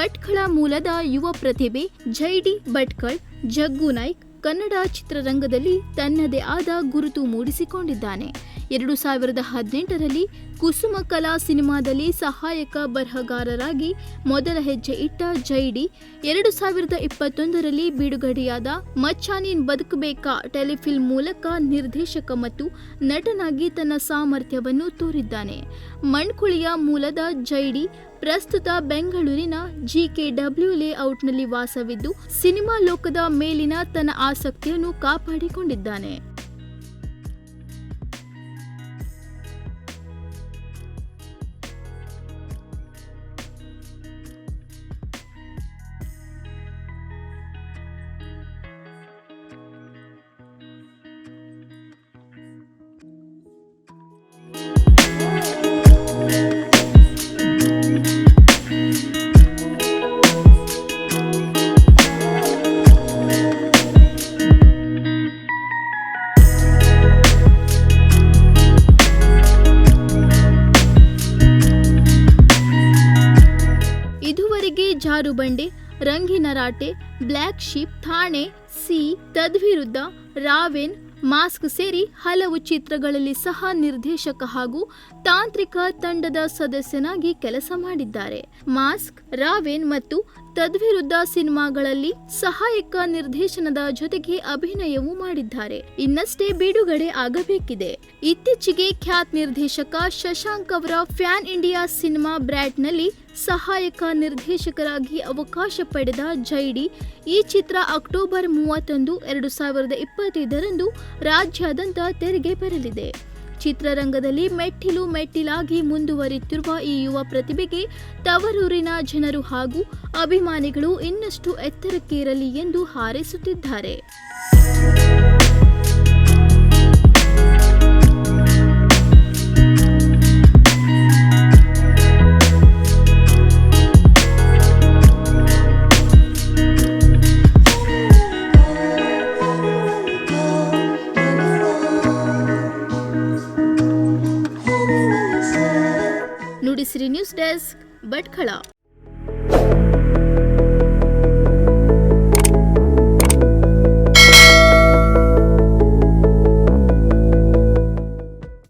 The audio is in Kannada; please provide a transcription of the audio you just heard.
ಭಟ್ಕಳ ಮೂಲದ ಯುವ ಪ್ರತಿಭೆ ಜೈಡಿ ಭಟ್ಕಳ್ ಜಗ್ಗು ನಾಯ್ಕ್ ಕನ್ನಡ ಚಿತ್ರರಂಗದಲ್ಲಿ ತನ್ನದೇ ಆದ ಗುರುತು ಮೂಡಿಸಿಕೊಂಡಿದ್ದಾನೆ. ಎರಡು ಸಾವಿರದ ಹದಿನೆಂಟರಲ್ಲಿ ಕುಸುಮ ಕಲಾ ಸಿನಿಮಾದಲ್ಲಿ ಸಹಾಯಕ ಬರಹಗಾರರಾಗಿ ಮೊದಲ ಹೆಜ್ಜೆ ಇಟ್ಟ ಜೈಡಿ ಎರಡು ಸಾವಿರದ ಇಪ್ಪತ್ತೊಂದರಲ್ಲಿ ಬಿಡುಗಡೆಯಾದ ಮಚ್ಚಾನೀನ್ ಬದುಕಬೇಕಾ ಟೆಲಿಫಿಲ್ಮ್ ಮೂಲಕ ನಿರ್ದೇಶಕ ಮತ್ತು ನಟನಾಗಿ ತನ್ನ ಸಾಮರ್ಥ್ಯವನ್ನು ತೋರಿದ್ದಾನೆ. ಮಣ್ಕುಳಿಯ ಮೂಲದ ಜೈಡಿ ಪ್ರಸ್ತುತ ಬೆಂಗಳೂರಿನ ಜಿಕೆಡಬ್ಲ್ಯೂ ಲೇಔಟ್ನಲ್ಲಿ ವಾಸವಿದ್ದು, ಸಿನಿಮಾ ಲೋಕದ ಮೇಲಿನ ತನ್ನ ಆಸಕ್ತಿಯನ್ನು ಕಾಪಾಡಿಕೊಂಡಿದ್ದಾನೆ. ಇದುವರೆಗೆ ಜಾರುಬಂಡೆ ರಂಗಿನರಾಟೆ ಬ್ಲ್ಯಾಕ್ ಶೀಪ್, ಥಾಣೆ, ಸಿ, ತದ್ವಿರುದ್ಧ, ರಾವೆನ್, ಮಾಸ್ಕ್ ಸೇರಿ ಹಲವು ಚಿತ್ರಗಳಲ್ಲಿ ಸಹ ನಿರ್ದೇಶಕ ಹಾಗೂ ತಾಂತ್ರಿಕ ತಂಡದ ಸದಸ್ಯನಾಗಿ ಕೆಲಸ ಮಾಡಿದ್ದಾರೆ. ಮಾಸ್ಕ್, ರಾವೆನ್ ಮತ್ತು ತದ್ವಿರುದ್ಧ ಸಿನಿಮಾಗಳಲ್ಲಿ ಸಹಾಯಕ ನಿರ್ದೇಶನದ ಜೊತೆಗೆ ಅಭಿನಯವೂ ಮಾಡಿದ್ದಾರೆ. ಇನ್ನಷ್ಟೇ ಬಿಡುಗಡೆ ಆಗಬೇಕಿದೆ. ಇತ್ತೀಚೆಗೆ ಖ್ಯಾತ್ ನಿರ್ದೇಶಕ ಶಶಾಂಕ್ ಅವರ ಫ್ಯಾನ್ ಇಂಡಿಯಾ ಸಿನಿಮಾ ಬ್ರ್ಯಾಟ್ನಲ್ಲಿ ಸಹಾಯಕ ನಿರ್ದೇಶಕರಾಗಿ ಅವಕಾಶ ಪಡೆದ ಜೈಡಿ ಈ ಚಿತ್ರ ಅಕ್ಟೋಬರ್ ಮೂವತ್ತೊಂದು, ಎರಡು ಸಾವಿರದ ಇಪ್ಪತ್ತೈದರಂದು ರಾಜ್ಯಾದ್ಯಂತ ತೆರೆಗೆ ಬರಲಿದೆ. ಚಿತ್ರರಂಗದಲ್ಲಿ ಮೆಟ್ಟಿಲು ಮೆಟ್ಟಿಲಾಗಿ ಮುಂದುವರಿಯುತ್ತಿರುವ ಈ ಯುವ ಪ್ರತಿಭೆಗೆ ತವರೂರಿನ ಜನರು ಹಾಗೂ ಅಭಿಮಾನಿಗಳು ಇನ್ನಷ್ಟು ಎತ್ತರಕ್ಕೇರಲಿ ಎಂದು ಹಾರೈಸುತ್ತಿದ್ದಾರೆ. Nudisiri news desk Bhatkal